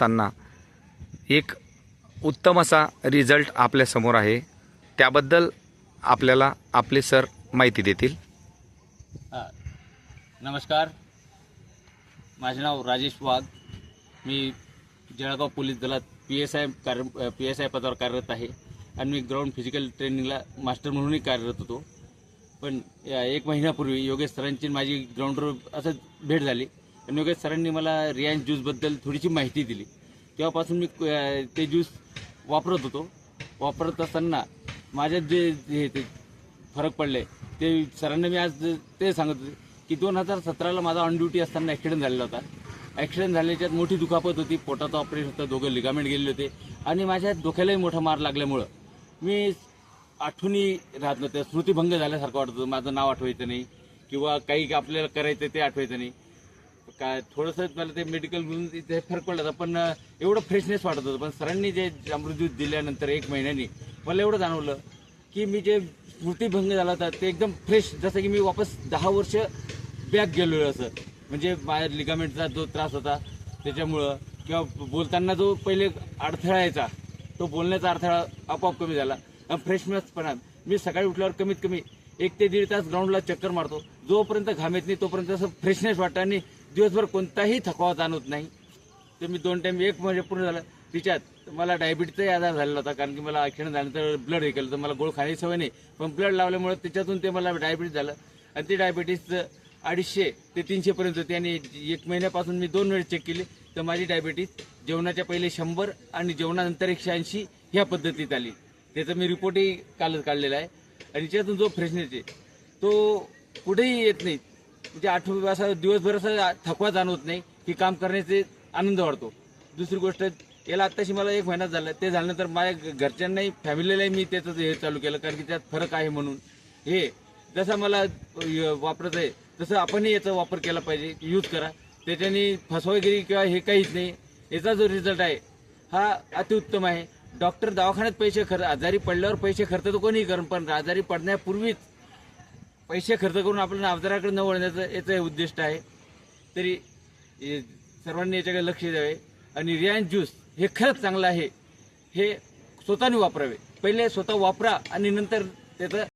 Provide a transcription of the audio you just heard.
असताना एक उत्तम असा रिझल्ट आपल्यासमोर आहे. त्याबद्दल आपल्याला आपले सर माहिती देतील. नमस्कार. माझे नाव राजेश वाघ. मी जळगाव पोलीस दलात पी एस आय कार्य पी एस आय पदावर कार्यरत आहे आणि मी ग्राउंड फिजिकल ट्रेनिंगला मास्टर म्हणूनही कार्यरत होतो. पण या एक महिन्यापूर्वी योगेश सरांची माझी ग्राउंडवर असंच भेट झाली. योगेश सरांनी मला रियान्स ज्यूसबद्दल थोडीशी माहिती दिली. तेव्हापासून मी ते ज्यूस वापरत होतो. वापरत असताना माझ्यात जे हे ते फरक पडले ते सरांना मी आज ते सांगत होते की दोन हजार सतराला माझा ऑन ड्युटी असताना ॲक्सिडेंट झालेला होता. ॲक्सिडेंट झाल्याच्यात मोठी दुखापत होती पोटाचं ऑपरेशन होतं दोघं लिगामेंट गेलेले होते आणि माझ्या डोक्यालाही मोठा मार लागल्यामुळं मी आठवणी राहत नव्हत्या. स्मृतिभंग झाल्यासारखं वाटत होतं. माझं नाव आठवायचं नाही किंवा काही आपल्याला करायचं ते आठवायचं नाही. काय थोडंसं मला ते मेडिकल म्हणून ते फरक पडला होता पण एवढं फ्रेशनेस वाटत होतं. पण सरांनी जे अमृतज्यूत दिल्यानंतर एक महिन्यानी मला एवढं जाणवलं की मी जे स्मृतीभंग झाला होता ते एकदम फ्रेश जसं की मी वापस दहा वर्ष बॅक गेलो असं. म्हणजे माझ्या लिगामेंटचा जो त्रास होता त्याच्यामुळं किंवा बोलताना जो पहिले अडथळा यायचा तो बोलण्याचा अडथळा आपोआप कमी झाला. आणि फ्रेशनेसपणा मी सकाळी उठल्यावर कमीत कमी एक ते दीड तास ग्राउंडला चक्कर मारतो. जोपर्यंत घाम येत नाही तोपर्यंत असं फ्रेशनेस वाटतं आणि दिवसभर कोणताही थकवा जाणवत नाही. तर मी दोन टाईम एक म्हणजे पूर्ण झालं. तिच्यात मला डायबिटीचाही आजार झालेला होता. कारण की मला ॲक्सिडेंट झाल्यानंतर ब्लड हे केलं. तर मला गोळ खाण्याची सवय नाही. पण ब्लड लावल्यामुळे त्याच्यातून ते मला डायबिटीस झालं. आणि ते डायबिटीस अडीचशे ते तीनशेपर्यंत होती. आणि एक महिन्यापासून मी दोन वेळेस चेक केली. तर माझी डायबिटीस जेवणाच्या पहिले शंभर आणि जेवणानंतर एकशे ऐंशी ह्या पद्धतीत आली. त्याचा मी रिपोर्टही कालच काढलेला आहे. आणि त्याच्यातून जो फ्रेशनेस आहे तो कुठेही येत नाही. म्हणजे आठवडा असा दिवसभर असा थकवा जाणवत नाही की काम करण्याचे आनंद वाढतो. दुसरी गोष्ट याला आत्ताशी मला एक महिना झाला ते झाल्यानंतर माझ्या घरच्यांनाही फॅमिलीलाही मी त्याचं हे चालू केलं कारण की त्यात फरक आहे म्हणून. हे जसं मला अ, वापरत आहे तसं आपणही याचा वापर केला पाहिजे यूज करा. त्याच्याने फसवेगिरी किंवा हे काहीच नाही. याचा जो रिझल्ट आहे हा अतिउत्तम आहे. डॉक्टर दवाखान्यात पैसे खर्च आजारी पडल्यावर पैसे खर्च तर कोणीही करून पण आजारी पडण्यापूर्वीच पैसे खर्च करून आपल्याला आजाराकडे न वळण्याचं याचं हे उद्दिष्ट आहे. तरी सर्वांनी याच्याकडे लक्ष द्यावे. आणि रियान ज्यूस हे खरंच चांगलं आहे. हे स्वतःने वापरावे. पहिले स्वतः वापरा आणि नंतर त्याचं